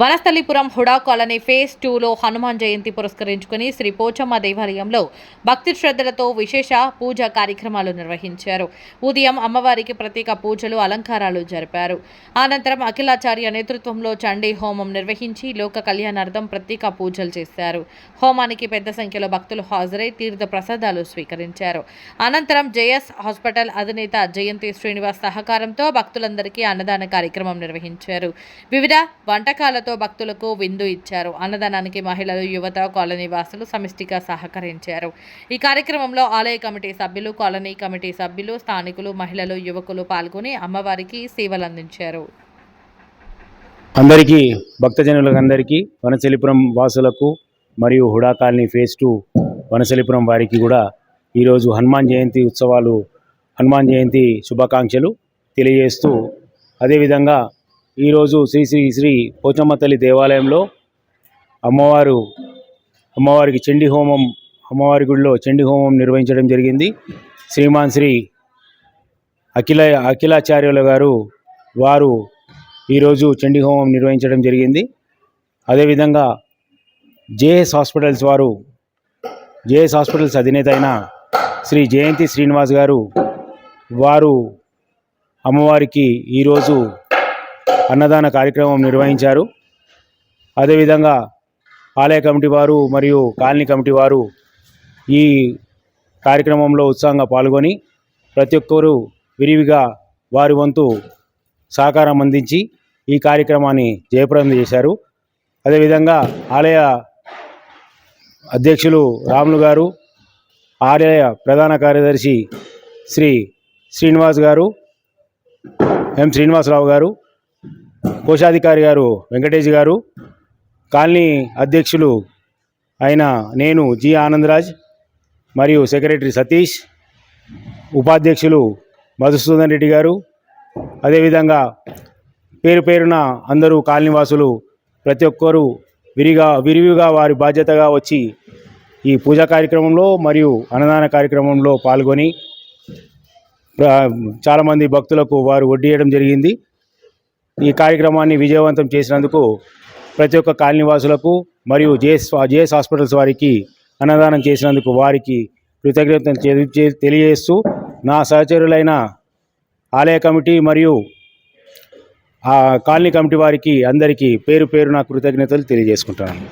Vanasthalipuram Hooda colony phase టూలో హనుమాన్ జయంతి పురస్కరించుకుని శ్రీ పోచమ్మ దేవాలయంలో భక్తి శ్రద్ధలతో విశేష పూజా కార్యక్రమాలు నిర్వహించారు. ఉదయం అమ్మవారికి ప్రత్యేక పూజలు అలంకారాలు జరిపారు. అనంతరం అఖిలాచార్య నేతృత్వంలో చండీ హోమం నిర్వహించి లోక కళ్యాణార్థం ప్రత్యేక పూజలు చేశారు. హోమానికి పెద్ద సంఖ్యలో భక్తులు హాజరై తీర్థ ప్రసాదాలు స్వీకరించారు. అనంతరం జేఎస్ హాస్పిటల్ అధినేత జయంతి శ్రీనివాస్ సహకారంతో భక్తులందరికీ అన్నదాన కార్యక్రమం నిర్వహించారు. వివిధ వంటకాలతో భక్తులకు విందు ఇచ్చారు. అన్నదానానికి మహిళలు యువత కాలనీ వాసులు సమిష్టిగా సహకరించారు. ఈ కార్యక్రమంలో ఆలయ కమిటీ సభ్యులు కాలనీ కమిటీ సభ్యులు స్థానికులు మహిళలు యువకులు పాల్గొని అమ్మవారికి సేవలు అందించారు అందరికీ భక్తజనులందరికీ అందరికీ వాసులకు మరియు HUDA colony phase two Vanasthalipuram వారికి కూడా ఈరోజు హనుమాన్ జయంతి ఉత్సవాలు హనుమాన్ జయంతి శుభాకాంక్షలు తెలియజేస్తూ అదేవిధంగా ఈరోజు శ్రీ శ్రీ శ్రీ పోచమ్మ తల్లి దేవాలయంలో అమ్మవారు అమ్మవారికి చండీ హోమం అమ్మవారి గుడిలో చండీ హోమం నిర్వహించడం జరిగింది. శ్రీమాన్ శ్రీ అఖిల అఖిలాచార్యుల గారు వారు ఈరోజు చండీ హోమం నిర్వహించడం జరిగింది. అదేవిధంగా జేఎస్ హాస్పిటల్స్ వారు జేఎస్ హాస్పిటల్స్ అధినేత అయిన శ్రీ జయంతి శ్రీనివాస్ గారు వారు అమ్మవారికి ఈరోజు అన్నదాన కార్యక్రమం నిర్వహించారు. అదేవిధంగా ఆలయ కమిటీ వారు మరియు కాలనీ కమిటీ వారు ఈ కార్యక్రమంలో ఉత్సాహంగా పాల్గొని ప్రతి ఒక్కరూ విరివిగా వారి వంతు సహకారం అందించి ఈ కార్యక్రమాన్ని జయప్రదం చేశారు. అదేవిధంగా ఆలయ అధ్యక్షులు రాములు గారు ఆలయ ప్రధాన కార్యదర్శి శ్రీ శ్రీనివాస్ గారు ఎం శ్రీనివాసరావు గారు కోశాధికారి గారు వెంకటేష్ గారు కాలనీ అధ్యక్షులు అయిన నేను జి ఆనందరాజ్ మరియు సెక్రటరీ సతీష్ ఉపాధ్యక్షులు మధుసూదన్ రెడ్డి గారు. అదేవిధంగా పేరు పేరున అందరూ కాలనీవాసులు ప్రతి ఒక్కరూ విరిగా విరివిగా వారి బాధ్యతగా వచ్చి ఈ పూజా కార్యక్రమంలో మరియు అన్నదాన కార్యక్రమంలో పాల్గొని చాలామంది భక్తులకు వారు వడ్డీయడం జరిగింది. ఈ కార్యక్రమాన్ని విజయవంతం చేసినందుకు ప్రతి ఒక్క కాలనీవాసులకు మరియు జేఎస్ జేఎస్ హాస్పిటల్స్ వారికి అన్నదానం చేసినందుకు వారికి కృతజ్ఞతలు తెలి- చే- తెలియజేస్తూ నా సహచరులైన ఆలయ కమిటీ మరియు ఆ కాలనీ కమిటీ వారికి అందరికీ పేరు పేరు నా కృతజ్ఞతలు తెలియజేసుకుంటాను